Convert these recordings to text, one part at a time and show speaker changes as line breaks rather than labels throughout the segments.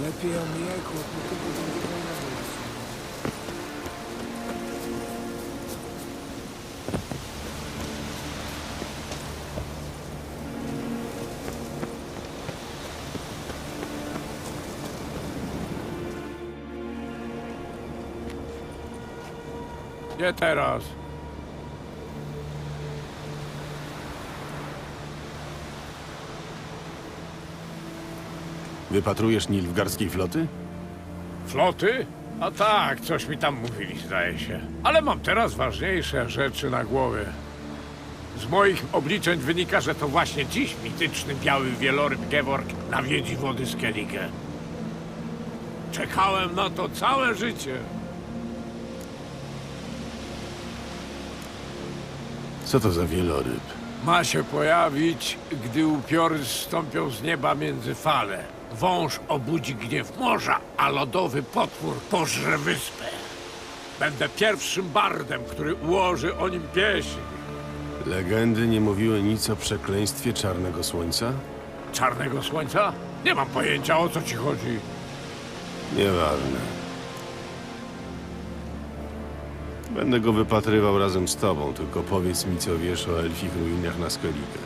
lepiej o mleku, bo to będzie fajna wersja.
Nie teraz.
Wypatrujesz nilfgardzkiej floty?
Floty? A tak, coś mi tam mówili, zdaje się. Ale mam teraz ważniejsze rzeczy na głowie. Z moich obliczeń wynika, że to właśnie dziś mityczny biały wieloryb Geworg nawiedzi wody Skellige. Czekałem na to całe życie.
Co to za wieloryb?
Ma się pojawić, gdy upiory zstąpią z nieba między fale. Wąż obudzi gniew morza, a lodowy potwór pożre wyspę. Będę pierwszym bardem, który ułoży o nim pieśń.
Legendy nie mówiły nic o przekleństwie czarnego słońca?
Czarnego słońca? Nie mam pojęcia, o co ci chodzi.
Nieważne. Będę go wypatrywał razem z tobą, tylko powiedz mi, co wiesz o elfich ruinach na Skellige.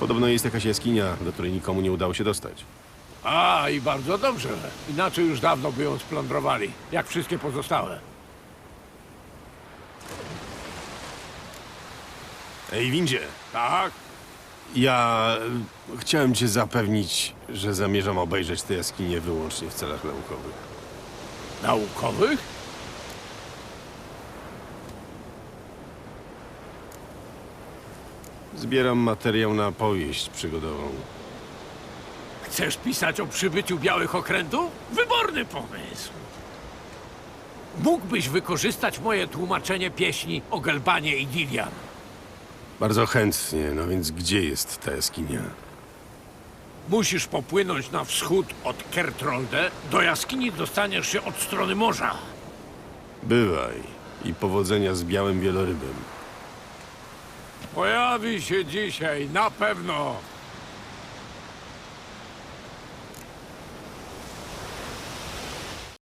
Podobno jest jakaś jaskinia, do której nikomu nie udało się dostać.
A, i bardzo dobrze. Inaczej już dawno by ją splądrowali, jak wszystkie pozostałe.
Ej, Windzie!
Tak?
Ja e, chciałem cię zapewnić, że zamierzam obejrzeć tę jaskinię wyłącznie w celach naukowych.
Naukowych?
Zbieram materiał na powieść przygodową.
Chcesz pisać o przybyciu białych okrętów? Wyborny pomysł. Mógłbyś wykorzystać moje tłumaczenie pieśni o Gelbanie i Dilian.
Bardzo chętnie, no więc gdzie jest ta jaskinia?
Musisz popłynąć na wschód od Kertrolde. Do jaskini dostaniesz się od strony morza.
Bywaj i powodzenia z białym wielorybem.
Pojawi się dzisiaj, na pewno.